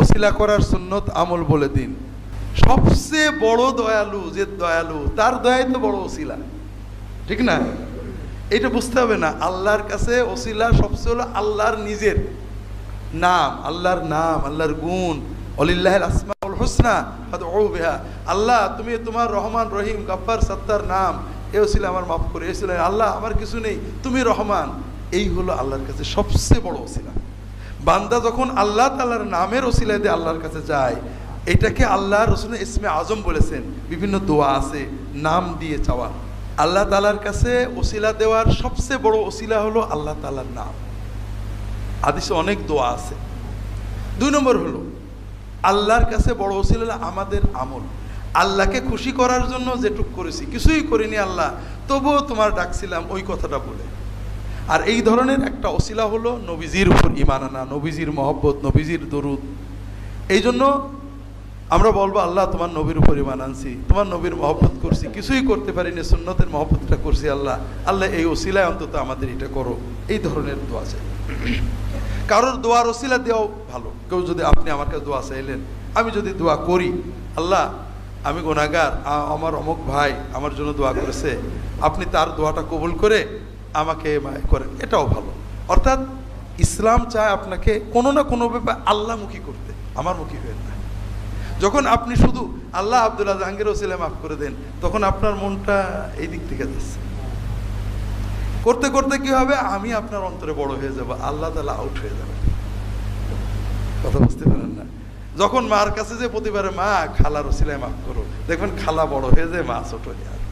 ওসিলা করার সুন্নত আমল বলে দিন। সবচেয়ে বড় দয়ালু যে দয়ালু, তার দয়াই তো বড় ওসিলা। ঠিক না? এটা বুঝতে হবে না, আল্লাহর কাছে ওসিলা সবচেয়ে হলো আল্লাহর নিজের নাম, আল্লাহর নাম, আল্লাহর গুণ। অলিল্লাহ আসমাউল হোসনা বেহা। আল্লাহ, তুমি তোমার রহমান, রহিম গাব্বার সত্তার নাম, এ ওসিলা আমার মাফ করে এসেছিল আল্লাহ, আমার কিছু নেই, তুমি রহমান। এই হলো আল্লাহর কাছে সবচেয়ে বড় ওসিলা। বান্দা যখন আল্লাহ তাল্লাহর নামের ওসিলা দিয়ে আল্লাহর কাছে যায়, এটাকে আল্লাহ রসুল ইসমে আজম বলেছেন। বিভিন্ন দোয়া আছে, নাম দিয়ে চাওয়া। আল্লাহ তালার কাছে ওসিলা দেওয়ার সবচেয়ে বড় ওসিলা হলো আল্লাহ তালার নাম। আদিসে অনেক দোয়া আছে। দুই নম্বর হলো, আল্লাহর কাছে বড় ওসিলা আমাদের আমল। আল্লাহকে খুশি করার জন্য যেটুক করেছি, কিছুই করিনি আল্লাহ, তবুও তোমার ডাকছিলাম, ওই কথাটা বলে। আর এই ধরনের একটা অশিলা হলো নবীজির উপর ইমান আনা, নবীজির মহব্বত, নবীজির দরুদ। এই জন্য আমরা বলব, আল্লাহ তোমার নবীর উপর ইমান আনছি, তোমার নবীর মহব্বত করছি, কিছুই করতে পারিনি, সুন্নতের মহব্বতটা করছি আল্লাহ। আল্লাহ এই ওসিলায় অন্তত আমাদের এটা করো। এই ধরনের দোয়া চাই। কারোর দোয়ার ওসিলা দেওয়াও ভালো। কেউ যদি আপনি আমার কাছে দোয়া চাইলেন, আমি যদি দোয়া করি, আল্লাহ, আমি গোনাগার আমার অমুক ভাই আমার জন্য দোয়া করেছে, আপনি তার দোয়াটা কবুল করে আমাকে মায় করেন। এটাও ভালো। অর্থাৎ ইসলাম চায় আপনাকে কোনো না কোনো ব্যাপার আল্লাহমুখী করতে আমার মুখী হয়ে না। যখন আপনি শুধু আল্লাহ আবদুল্লাহ জাহাঙ্গীর ওসিলা মাফ করে দেন, তখন আপনার মনটা এই দিক থেকে যাচ্ছে। করতে করতে কি হবে? আমি আপনার অন্তরে বড় হয়ে যাব, আল্লাহ তালা আউট হয়ে যাবে কথা বুঝতে পারেন না? যখন মার কাছে যে প্রতিবারে, মা, খালার ওসিলায় মাফ করো। দেখবেন খালা বড় হয়ে যায়, মা ছোট হয়ে